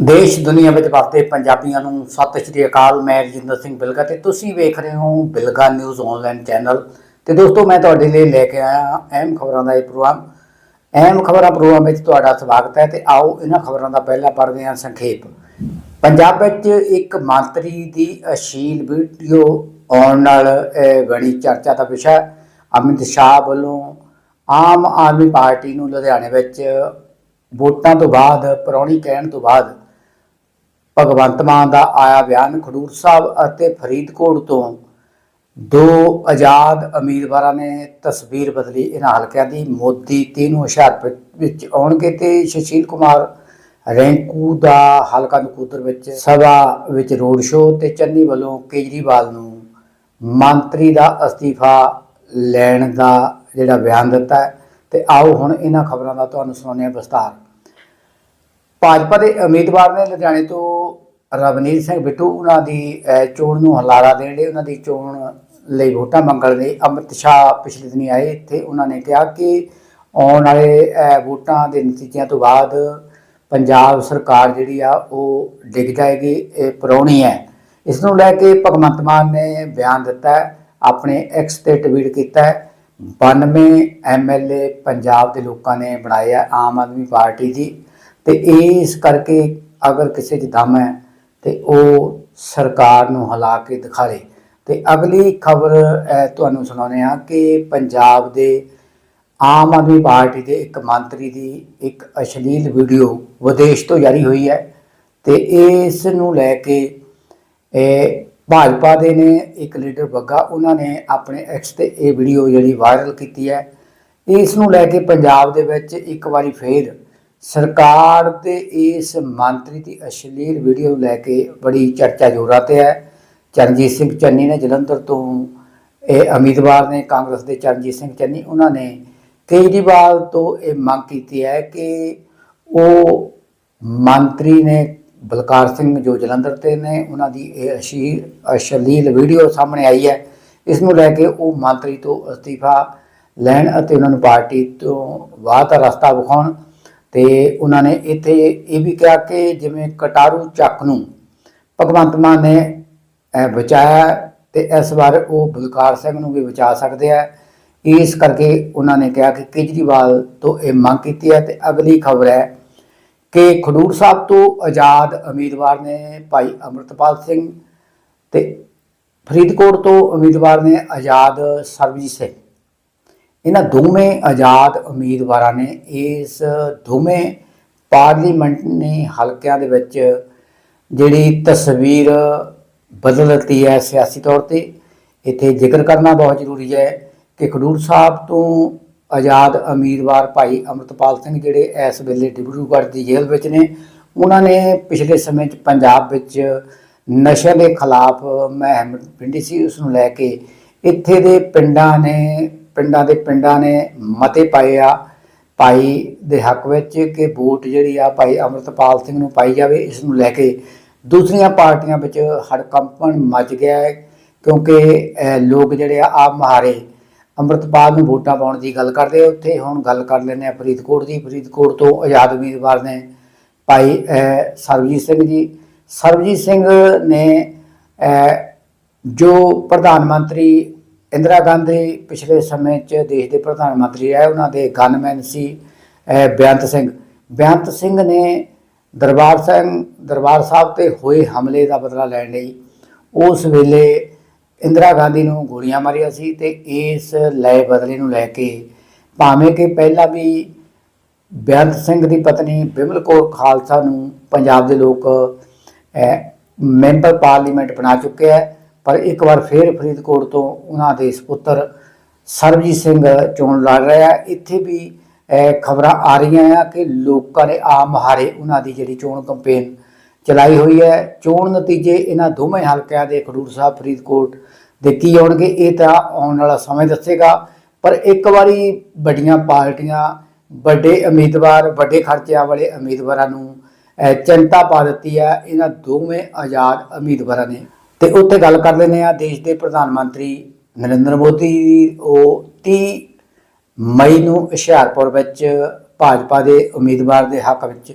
ਦੇਸ਼ ਦੁਨੀਆ ਵਿੱਚ ਵਸਦੇ ਪੰਜਾਬੀਆਂ ਨੂੰ ਸਤਿ ਸ਼੍ਰੀ ਅਕਾਲ। ਮੈਂ ਰਜਿੰਦਰ ਸਿੰਘ ਬਿਲਗਾ ਤੇ ਤੁਸੀਂ ਵੇਖ ਰਹੇ ਹੋ ਬਿਲਗਾ ਨਿਊਜ਼ ਆਨਲਾਈਨ ਚੈਨਲ ਤੇ ਦੋਸਤੋ ਮੈਂ ਤੁਹਾਡੇ ਲਈ ਲੈ ਕੇ ਆਇਆ ਅਹਿਮ ਖਬਰਾਂ ਦਾ ਇਹ ਪ੍ਰੋਗਰਾਮ। ਅਹਿਮ ਖਬਰਾਂ ਪ੍ਰੋਗਰਾਮ ਵਿੱਚ ਤੁਹਾਡਾ ਸਵਾਗਤ ਹੈ ਤੇ ਆਓ ਇਹਨਾਂ ਖਬਰਾਂ ਦਾ ਪਹਿਲਾ ਪੜ੍ਹਦੇ ਹਾਂ ਸੰਖੇਪ। ਪੰਜਾਬ ਵਿੱਚ ਇੱਕ ਮੰਤਰੀ ਦੀ ਅਸ਼ੀਲ ਵੀਡੀਓ ਆਉਣ ਨਾਲ ਅਹ, ਬਣੀ ਚਰਚਾ ਦਾ ਵਿਸ਼ਾ। ਅਮਿਤ ਸ਼ਾਹ ਵੱਲੋਂ ਆਮ ਆਦਮੀ ਪਾਰਟੀ ਨੂੰ ਲੁਧਿਆਣੇ ਵਿੱਚ ਵੋਟਾਂ ਤੋਂ ਬਾਅਦ ਪਰੌਣੀ ਕਹਿਣ ਤੋਂ ਬਾਅਦ ਭਗਵੰਤ ਮਾਨ ਦਾ ਆਇਆ ਬਿਆਨ ਖਡੂਰ ਸਾਹਿਬ ਅਤੇ ਫਰੀਦਕੋਟ ਤੋਂ ਦੋ ਆਜ਼ਾਦ ਉਮੀਦਵਾਰਾਂ ਨੇ ਤਸਵੀਰ ਬਦਲੀ। ਇਹਨਾਂ ਹਲਕਿਆਂ ਦੀ ਮੋਦੀ ਤੀਨੋਂ ਹੁਸ਼ਿਆਰਪੁਰ ਵਿੱਚ ਆਉਣਗੇ ਤੇ ਸੁਸ਼ੀਲ ਕੁਮਾਰ ਰੈਂਕੂ ਦਾ ਹਲਕਾ ਨਕੂਦਰ ਵਿੱਚ ਸਭਾ ਵਿੱਚ ਰੋਡ ਸ਼ੋਅ ਤੇ ਚੰਨੀ ਵੱਲੋਂ ਕੇਜਰੀਵਾਲ ਨੂੰ ਮੰਤਰੀ ਦਾ ਅਸਤੀਫਾ ਲੈਣ ਦਾ ਜਿਹੜਾ ਬਿਆਨ ਦਿੱਤਾ ਹੈ। ਤੇ ਆਓ ਹੁਣ ਇਹਨਾਂ ਖਬਰਾਂ ਦਾ ਤੁਹਾਨੂੰ ਸੁਣਾਉਂਦੇ ਹਾਂ ਵਿਸਤਾਰ ਭਾਜਪਾ ਦੇ ਉਮੀਦਵਾਰ ਨੇ ਲੁਧਿਆਣੇ ਤੋਂ ਰਵਨੀਤ ਸਿੰਘ ਬਿੱਟੂ, ਉਹਨਾਂ ਦੀ ਚੋਣ ਨੂੰ ਹਲਾਰਾ ਦੇਣ ਲਈ, ਉਹਨਾਂ ਦੀ ਚੋਣ ਲਈ ਵੋਟਾਂ ਮੰਗਣ ਲਈ ਅਮਿਤ ਸ਼ਾਹ ਪਿਛਲੇ ਦਿਨੀ ਆਏ ਇੱਥੇ। ਉਹਨਾਂ ਨੇ ਕਿਹਾ ਕਿ ਆਉਣ ਵਾਲੇ ਵੋਟਾਂ ਦੇ ਨਤੀਜਿਆਂ ਤੋਂ ਬਾਅਦ ਪੰਜਾਬ ਸਰਕਾਰ ਜਿਹੜੀ ਆ, ਉਹ ਡਿੱਗ ਜਾਏਗੀ, ਇਹ ਪਰੌਣੀ ਹੈ। ਇਸ ਨੂੰ ਲੈ ਕੇ ਭਗਵੰਤ ਮਾਨ ਨੇ ਬਿਆਨ ਦਿੱਤਾ ਆਪਣੇ ਐਕਸ ਤੇ ਟਵੀਟ ਕੀਤਾ ਹੈ 92 ਐਮਐਲਏ ਪੰਜਾਬ ਦੇ ਲੋਕਾਂ ਨੇ ਬਣਾਏ ਆ, ਆਮ ਆਦਮੀ ਪਾਰਟੀ ਦੀ। ਤੇ ਇਸ ਕਰਕੇ ਅਗਰ ਕਿਸੇ 'ਚ ਦਮ ਹੈ ਤੇ ਉਹ ਸਰਕਾਰ ਨੂੰ ਹਿਲਾ ਕੇ ਦਿਖਾਵੇ ਤੇ ਅਗਲੀ ਖਬਰ ਤੁਹਾਨੂੰ ਸੁਣਾਉਂਦੇ ਹਾਂ ਕਿ ਪੰਜਾਬ ਦੇ ਆਮ ਆਦਮੀ ਪਾਰਟੀ ਦੇ ਇੱਕ ਮੰਤਰੀ ਦੀ ਇੱਕ ਅਸ਼ਲੀਲ ਵੀਡੀਓ ਵਿਦੇਸ਼ ਤੋਂ ਜਾਰੀ ਹੋਈ ਹੈ ਤੇ ਇਸ ਨੂੰ ਲੈ ਕੇ, ਇਹ ਭਾਜਪਾ ਦੇ ਨੇ ਇੱਕ ਲੀਡਰ ਬੱਗਾ ਉਹਨਾਂ ਨੇ ਆਪਣੇ ਐਕਸ ਤੇ ਇਹ ਵੀਡੀਓ ਜਿਹੜੀ ਵਾਇਰਲ ਕੀਤੀ ਹੈ। ਇਸ ਨੂੰ ਲੈ ਕੇ ਪੰਜਾਬ ਦੇ ਵਿੱਚ ਇੱਕ ਵਾਰੀ ਫੇਰ ਸਰਕਾਰ ਦੇ ਇਸ ਮੰਤਰੀ ਦੀ ਅਸ਼ਲੀਲ ਵੀਡੀਓ ਨੂੰ ਲੈ ਕੇ ਬੜੀ ਚਰਚਾ ਜੋਰਾਂ ਤੇ ਹੈ। ਚਰਨਜੀਤ ਸਿੰਘ ਚੰਨੀ ਨੇ ਜਲੰਧਰ ਤੋਂ ਇਹ ਉਮੀਦਵਾਰ ਨੇ ਕਾਂਗਰਸ ਦੇ ਚਰਨਜੀਤ ਸਿੰਘ ਚੰਨੀ, ਉਹਨਾਂ ਨੇ ਕੇਜਰੀਵਾਲ ਤੋਂ ਇਹ ਮੰਗ ਕੀਤੀ ਹੈ ਕਿ ਉਹ ਮੰਤਰੀ ਨੇ ਬਲਕਾਰ ਸਿੰਘ ਜੋ ਜਲੰਧਰ ਤੇ ਨੇ, ਉਹਨਾਂ ਦੀ ਇਹ ਅਸ਼ੀ, ਅਸ਼ਲੀਲ ਵੀਡੀਓ ਸਾਹਮਣੇ ਆਈ ਹੈ। ਇਸ ਨੂੰ ਲੈ ਕੇ ਉਹ ਮੰਤਰੀ ਤੋਂ ਅਸਤੀਫਾ ਲੈਣ ਅਤੇ ਉਹਨਾਂ ਨੂੰ ਪਾਰਟੀ ਤੋਂ ਬਾਹਰ ਦਾ ਰਸਤਾ ਵਿਖਾਉਣ ਤੇ ਉਹਨਾਂ ਨੇ ਇੱਥੇ ਇਹ ਵੀ ਕਿਹਾ ਕਿ ਜਿਵੇਂ ਕਟਾਰੂ ਚੱਕ ਨੂੰ ਭਗਵੰਤ ਮਾਨ ਨੇ ਬਚਾਇਆ ਤੇ ਇਸ ਵਾਰ ਉਹ ਬਲਕਾਰ ਸਿੰਘ ਨੂੰ ਵੀ ਬਚਾ ਸਕਦੇ ਆ। ਇਸ ਕਰਕੇ ਉਹਨਾਂ ਨੇ ਕਿਹਾ ਕਿ ਕੇਜਰੀਵਾਲ ਤੋਂ ਇਹ ਮੰਗ ਕੀਤੀ ਹੈ ਤੇ ਅਗਲੀ ਖਬਰ ਹੈ ਕਿ ਖਡੂਰ ਸਾਹਿਬ ਤੋਂ ਆਜ਼ਾਦ ਉਮੀਦਵਾਰ ਨੇ ਭਾਈ ਅਮਰਤਪਾਲ ਸਿੰਘ ਤੇ ਫਰੀਦਕੋਟ ਤੋਂ ਉਮੀਦਵਾਰ ਨੇ ਆਜ਼ਾਦ ਸਰਬਜੀਤ ਸਿੰਘ। ਇਹਨਾਂ ਦੋਵੇਂ ਆਜ਼ਾਦ ਉਮੀਦਵਾਰਾਂ ਨੇ ਇਸ ਦੋਵੇਂ ਪਾਰਲੀਮੈਂਟਰੀ ਹਲਕਿਆਂ ਦੇ ਵਿੱਚ ਜਿਹੜੀ ਤਸਵੀਰ ਬਦਲ ਦਿੱਤੀ ਹੈ ਸਿਆਸੀ ਤੌਰ ਤੇ, ਇੱਥੇ ਜ਼ਿਕਰ ਕਰਨਾ ਬਹੁਤ ਜ਼ਰੂਰੀ ਹੈ ਕਿ ਖਡੂਰ ਸਾਹਿਬ ਤੋਂ ਆਜ਼ਾਦ ਉਮੀਦਵਾਰ ਭਾਈ ਅਮਰਤਪਾਲ ਸਿੰਘ ਜਿਹੜੇ ਇਸ ਵੇਲੇ ਡਿਬਰੂਗੜ੍ਹ ਦੀ ਜੇਲ੍ਹ ਵਿੱਚ ਨੇ, ਉਹਨਾਂ ਨੇ ਪਿਛਲੇ ਸਮੇਂ 'ਚ ਪੰਜਾਬ ਵਿੱਚ ਨਸ਼ਿਆਂ ਦੇ ਖਿਲਾਫ ਮੁਹਿੰਮ ਪਿੰਡੀ ਸੀ ਉਸ ਨੂੰ ਲੈ ਕੇ ਇੱਥੇ ਦੇ ਪਿੰਡਾਂ ਨੇ ਪਿੰਡਾਂ ਦੇ ਪਿੰਡਾਂ ਨੇ ਮਤੇ ਪਾਏ ਆ, ਭਾਈ ਦੇ ਹੱਕ ਵਿੱਚ ਕਿ ਵੋਟ ਜਿਹੜੀ ਆ ਭਾਈ ਅਮਰਤਪਾਲ ਸਿੰਘ ਨੂੰ ਪਾਈ ਜਾਵੇ, ਇਸ ਨੂੰ ਲੈ ਕੇ ਦੂਸਰੀਆਂ ਪਾਰਟੀਆਂ ਵਿੱਚ ਹੜਕੰਪਣ ਮਚ ਗਿਆ ਹੈ, ਕਿਉਂਕਿ ਲੋਕ ਜਿਹੜੇ ਆ, ਆਪ ਮਹਾਰੇ ਅੰਮ੍ਰਿਤਪਾਲ ਨੂੰ ਵੋਟਾਂ ਪਾਉਣ ਦੀ ਗੱਲ ਕਰਦੇ ਉੱਥੇ ਹੁਣ ਗੱਲ ਕਰ ਲੈਂਦੇ ਆ ਫਰੀਦਕੋਟ ਦੀ। ਫਰੀਦਕੋਟ ਤੋਂ ਆਜ਼ਾਦ ਉਮੀਦਵਾਰ ਨੇ ਭਾਈ ਸਰਬਜੀਤ ਸਿੰਘ ਜੀ। ਸਰਬਜੀਤ ਸਿੰਘ ਨੇ ਜੋ ਪ੍ਰਧਾਨ ਮੰਤਰੀ ਇੰਦਰਾ ਗਾਂਧੀ ਪਿਛਲੇ ਸਮੇਂ 'ਚ ਦੇਸ਼ ਦੇ ਪ੍ਰਧਾਨ ਮੰਤਰੀ ਰਹੇ ਉਹਨਾਂ ਦੇ ਗਨਮੈਨ ਸੀ ਅਹ, ਬੇਅੰਤ ਸਿੰਘ। ਬੇਅੰਤ ਸਿੰਘ ਨੇ ਦਰਬਾਰ ਸਿੰਘ ਦਰਬਾਰ ਸਾਹਿਬ ਤੇ ਹੋਏ ਹਮਲੇ ਦਾ ਬਦਲਾ ਲੈਣ ਲਈ ਉਸ ਵੇਲੇ ਇੰਦਰਾ ਗਾਂਧੀ ਨੂੰ ਗੋਲੀਆਂ ਮਾਰੀਆਂ ਸੀ ਤੇ ਇਸ ਲੈ ਬਦਲੇ ਨੂੰ ਲੈ ਕੇ ਭਾਵੇਂ ਕਿ ਪਹਿਲਾਂ ਵੀ ਬੇਅੰਤ ਸਿੰਘ ਦੀ ਪਤਨੀ ਬਿਮਲ ਕੌਰ ਖਾਲਸਾ ਨੂੰ ਪੰਜਾਬ ਦੇ ਲੋਕ ਮੈਂਬਰ ਪਾਰਲੀਮੈਂਟ ਬਣਾ ਚੁੱਕੇ ਹੈ ਪਰ ਇੱਕ ਵਾਰ ਫੇਰ ਫਰੀਦਕੋਟ ਤੋਂ ਉਹਨਾਂ ਦੇ ਸੁਪੁੱਤਰ ਸਰਬਜੀਤ ਸਿੰਘ ਚੋਣ ਲੜ ਰਿਹਾ ਇੱਥੇ ਵੀ ਖਬਰਾਂ ਆ ਰਹੀਆਂ ਆ ਕਿ ਲੋਕਾਂ ਨੇ ਆਮ ਹਾਰੇ ਉਹਨਾਂ ਦੀ ਜਿਹੜੀ ਚੋਣ ਕੰਪੇਨ ਚਲਾਈ ਹੋਈ ਹੈ। ਚੋਣ ਨਤੀਜੇ ਇਹਨਾਂ ਦੋਵੇਂ ਹਲਕਿਆਂ ਦੇ ਖਡੂਰ ਸਾਹਿਬ ਫਰੀਦਕੋਟ ਦੇ ਕੀ ਆਉਣਗੇ, ਇਹ ਤਾਂ ਆਉਣ ਵਾਲਾ ਸਮੇਂ ਦੱਸੇਗਾ। ਪਰ ਇੱਕ ਵਾਰੀ ਵੱਡੀਆਂ ਪਾਰਟੀਆਂ, ਵੱਡੇ ਉਮੀਦਵਾਰ, ਵੱਡੇ ਖਰਚਿਆਂ ਵਾਲੇ ਉਮੀਦਵਾਰਾਂ ਨੂੰ ਚਿੰਤਾ ਪਾ ਦਿੱਤੀ ਹੈ। ਇਹਨਾਂ ਦੋਵੇਂ ਆਜ਼ਾਦ ਉਮੀਦਵਾਰਾਂ ਨੇ ਤੇ ਉੱਥੇ ਗੱਲ ਕਰ ਲੈਂਦੇ ਆ ਦੇਸ਼ ਦੇ ਪ੍ਰਧਾਨ ਮੰਤਰੀ ਨਰਿੰਦਰ ਮੋਦੀ ਦੀ, ਉਹ 30 ਮਈ ਨੂੰ ਹੁਸ਼ਿਆਰਪੁਰ ਵਿੱਚ ਭਾਜਪਾ ਦੇ ਉਮੀਦਵਾਰ ਦੇ ਹੱਕ ਵਿੱਚ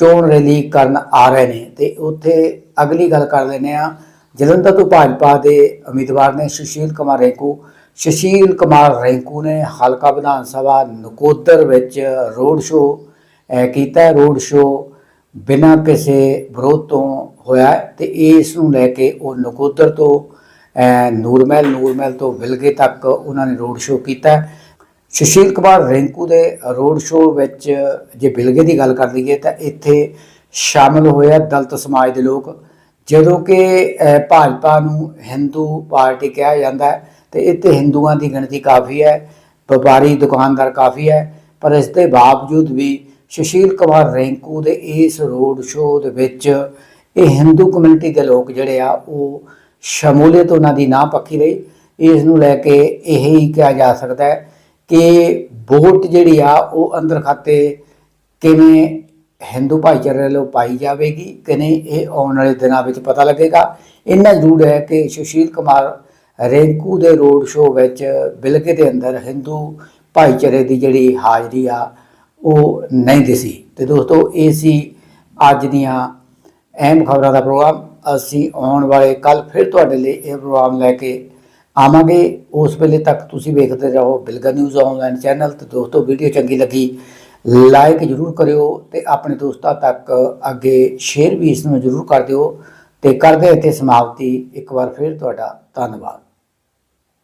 ਚੋਣ ਰੈਲੀ ਕਰਨ ਆ ਰਹੇ ਨੇ ਤੇ ਉੱਥੇ ਅਗਲੀ ਗੱਲ ਕਰ ਲੈਨੇ ਆ ਜਲੰਧਰ ਤੋਂ ਭਾਜਪਾ ਦੇ ਉਮੀਦਵਾਰ ਨੇ ਸੁਸ਼ੀਲ ਕੁਮਾਰ ਰੈਂਕੂ, ਸੁਸ਼ੀਲ ਕੁਮਾਰ ਰੈਂਕੂ ਨੇ ਹਲਕਾ ਵਿਧਾਨ ਸਭਾ ਨਕੋਦਰ ਵਿੱਚ ਰੋਡ ਸ਼ੋਅ ਕੀਤਾ ਰੋਡ ਸ਼ੋਅ ਬਿਨਾਂ ਕਿਸੇ ਵਿਰੋਧ ਤੋਂ ਹੋਇਆ ਹੈ ਤੇ ਇਸ ਨੂੰ ਲੈ ਕੇ ਉਹ ਨਕੋਦਰ ਤੋਂ ਨੂਰਮਹਿਲ ਨੂਰਮਹਿਲ ਤੋਂ ਵਿਲਗੇ ਤੱਕ ਉਹਨਾਂ ਨੇ ਰੋਡ ਸ਼ੋਅ ਕੀਤਾ ਸੁਸ਼ੀਲ ਕੁਮਾਰ ਰਿੰਕੂ ਦੇ ਰੋਡ ਸ਼ੋਅ ਵਿੱਚ ਜੇ ਬਿਲਗੇ ਦੀ ਗੱਲ ਕਰ ਲਈਏ ਤਾਂ ਇੱਥੇ ਸ਼ਾਮਲ ਹੋਇਆ ਦਲਤ ਸਮਾਜ ਦੇ ਲੋਕ, ਜਦੋਂ ਕਿ ਭਾਜਪਾ ਨੂੰ ਹਿੰਦੂ ਪਾਰਟੀ ਕਿਹਾ ਜਾਂਦਾ ਹੈ ਤੇ ਇੱਥੇ ਹਿੰਦੂਆਂ ਦੀ ਗਿਣਤੀ ਕਾਫੀ ਹੈ, ਵਪਾਰੀ ਦੁਕਾਨਦਾਰ ਕਾਫੀ ਹੈ, ਪਰ ਇਸ ਦੇ ਬਾਵਜੂਦ ਵੀ ਸੁਸ਼ੀਲ ਕੁਮਾਰ ਰਿੰਕੂ ਦੇ ਇਸ ਰੋਡ ਸ਼ੋਅ ਦੇ ਵਿੱਚ ਇਹ ਹਿੰਦੂ ਕਮਿਊਨਿਟੀ ਦੇ ਲੋਕ ਜਿਹੜੇ ਆ, ਉਹ ਸ਼ਮੂਲੀਅਤ ਉਹਨਾਂ ਦੀ ਨਾ ਪੱਕੀ ਰਹੀ। ਇਸ ਨੂੰ ਲੈ ਕੇ ਇਹ ਹੀ ਕਿਹਾ ਜਾ ਸਕਦਾ ਹੈ ਕਿ ਵੋਟ ਜਿਹੜੀ ਆ, ਉਹ ਅੰਦਰ ਖਾਤੇ ਕਿਵੇਂ ਹਿੰਦੂ ਭਾਈਚਾਰੇ ਵੱਲੋਂ ਪਾਈ ਜਾਵੇਗੀ ਕਿ ਨਹੀਂ ਇਹ ਆਉਣ ਵਾਲੇ ਦਿਨਾਂ ਵਿੱਚ ਪਤਾ ਲੱਗੇਗਾ। ਇੰਨਾ ਜ਼ਰੂਰ ਹੈ ਕਿ ਸੁਸ਼ੀਲ ਕੁਮਾਰ ਰੈਂਕੂ ਦੇ ਰੋਡ ਸ਼ੋਅ ਵਿੱਚ ਬਿਲਕੇ ਦੇ ਅੰਦਰ ਹਿੰਦੂ ਭਾਈਚਾਰੇ ਦੀ ਜਿਹੜੀ ਹਾਜ਼ਰੀ ਆ, ਉਹ ਨਹੀਂ ਦਿਸੀ। ਤੇ ਦੋਸਤੋ, ਇਹ ਸੀ ਅੱਜ ਦੀਆਂ ਅਹਿਮ ਖਬਰਾਂ ਦਾ ਪ੍ਰੋਗਰਾਮ ਅਸੀਂ ਆਉਣ ਵਾਲੇ ਕੱਲ ਫਿਰ ਤੁਹਾਡੇ ਲਈ ਇਹ ਪ੍ਰੋਗਰਾਮ ਲੈ ਕੇ ਆਵਾਂਗੇ। ਉਸ ਵੇਲੇ ਤੱਕ ਤੁਸੀਂ ਵੇਖਦੇ ਰਹੋ ਬਿਲਗਾ ਨਿਊਜ਼ ਆਨਲਾਈਨ ਚੈਨਲ ਤੇ ਦੋਸਤੋ, ਵੀਡੀਓ ਚੰਗੀ ਲੱਗੀ ਲਾਈਕ ਜਰੂਰ ਕਰਿਓ ਤੇ ਆਪਣੇ ਦੋਸਤਾਂ ਤੱਕ ਅੱਗੇ ਸ਼ੇਅਰ ਵੀ ਇਸ ਨੂੰ ਜਰੂਰ ਕਰ ਦਿਓ। ਤੇ ਕਰਦੇ ਇੱਥੇ ਸਮਾਪਤੀ। ਇੱਕ ਵਾਰ ਫਿਰ ਤੁਹਾਡਾ ਧੰਨਵਾਦ।